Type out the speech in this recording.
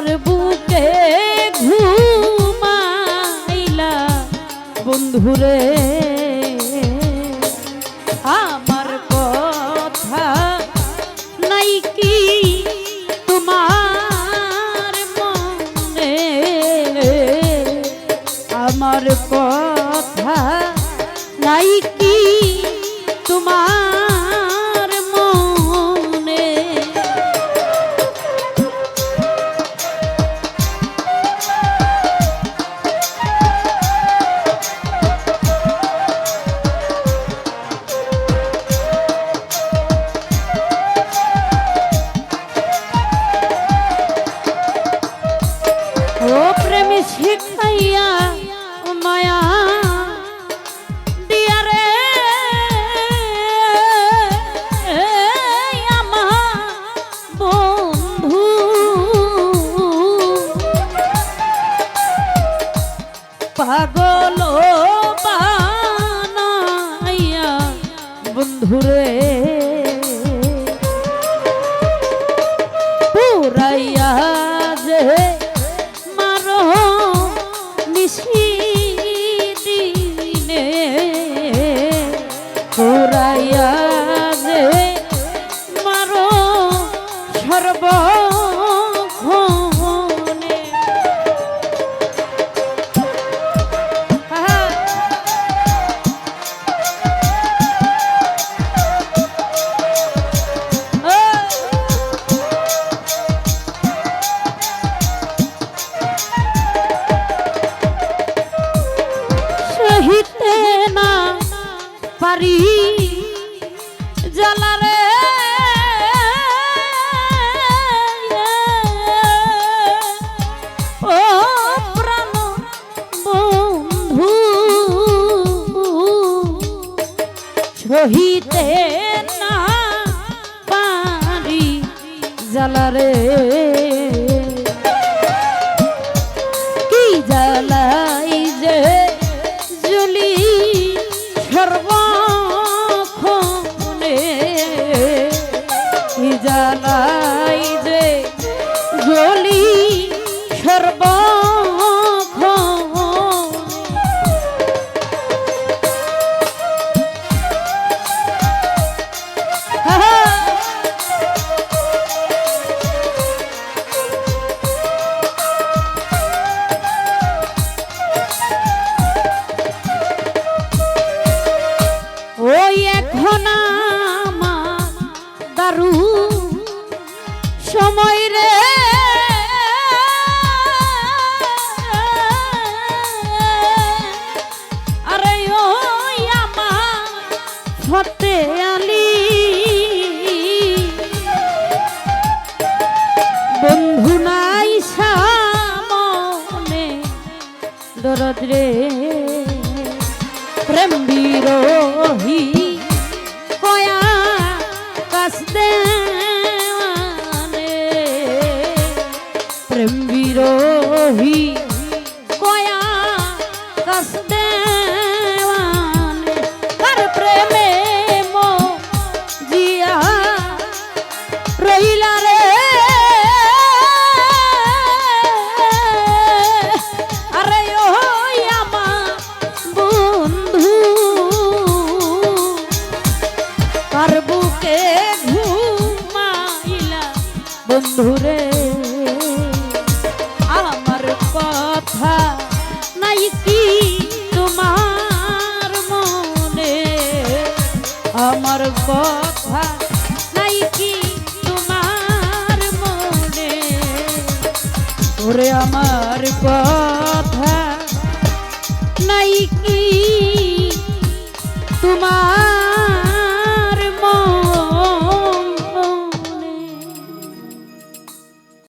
তার বুকে ঘুমাইলা। বন্ধুরে, আমার কথা নাই কি তোমার মনে? আমার কথা নাই কি তোমার শিখাইয়া মায়া দিয়া রে আমার বন্ধু। পাগল বানাইয়া পুরাইয়া পারি। জ্বালারে ও না পারি কি জ্বালাই কি দরদ রে। প্রেম বিরোহী। কয়া কাছ দেওয়ানে তার বুকে ঘুমাইলা। বন্ধুরে আমার কথা নাই কি তোমার মনে? আমার কথা নাই কি তোমার মনে? ওরে আমার কথা